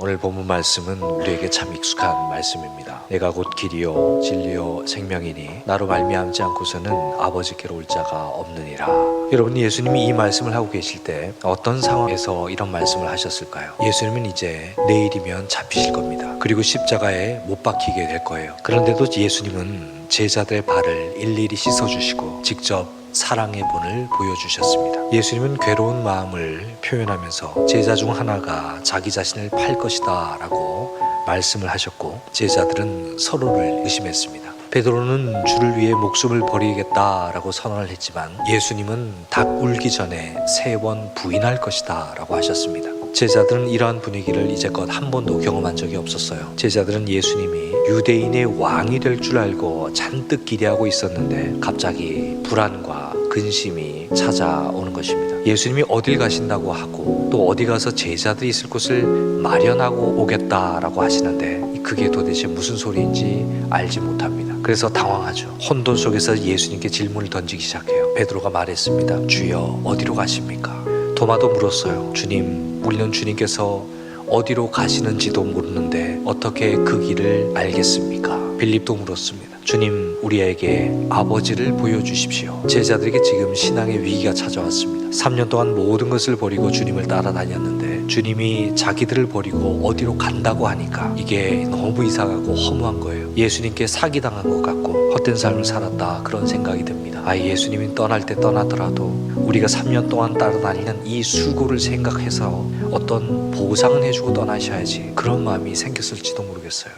오늘 본문 말씀은 우리에게 참 익숙한 말씀입니다. 내가 곧 길이요 진리요 생명이니 나로 말미암지 않고서는 아버지께로 올 자가 없느니라. 여러분 예수님이 이 말씀을 하고 계실 때 어떤 상황에서 이런 말씀을 하셨을까요? 예수님은 이제 내일이면 잡히실 겁니다. 그리고 십자가에 못 박히게 될 거예요. 그런데도 예수님은 제자들의 발을 일일이 씻어주시고 직접 사랑의 본을 보여주셨습니다. 예수님은 괴로운 마음을 표현하면서 제자 중 하나가 자기 자신을 팔 것이다 라고 말씀을 하셨고 제자들은 서로를 의심했습니다. 베드로는 주를 위해 목숨을 버리겠다라고 선언을 했지만 예수님은 닭 울기 전에 세 번 부인할 것이다 라고 하셨습니다. 제자들은 이러한 분위기를 이제껏 한 번도 경험한 적이 없었어요. 제자들은 예수님이 유대인의 왕이 될 줄 알고 잔뜩 기대하고 있었는데 갑자기 불안과 근심이 찾아오는 것입니다. 예수님이 어딜 가신다고 하고 또 어디 가서 제자들이 있을 곳을 마련하고 오겠다라고 하시는데 그게 도대체 무슨 소리인지 알지 못합니다. 그래서 당황하죠. 혼돈 속에서 예수님께 질문을 던지기 시작해요. 베드로가 말했습니다. 주여 어디로 가십니까? 도마도 물었어요. 주님, 우리는 주님께서 어디로 가시는지도 모르는데 어떻게 그 길을 알겠습니까? 빌립도 물었습니다. 주님, 우리에게 아버지를 보여주십시오. 제자들에게 지금 신앙의 위기가 찾아왔습니다. 3년 동안 모든 것을 버리고 주님을 따라다녔는데 주님이 자기들을 버리고 어디로 간다고 하니까 이게 너무 이상하고 허무한 거예요. 예수님께 사기당한 것 같고 헛된 삶을 살았다 그런 생각이 듭니다. 아, 예수님이 떠날 때 떠나더라도 우리가 3년 동안 따라다니는 이 수고를 생각해서 어떤 보상을 해주고 떠나셔야지 그런 마음이 생겼을지도 모르겠어요.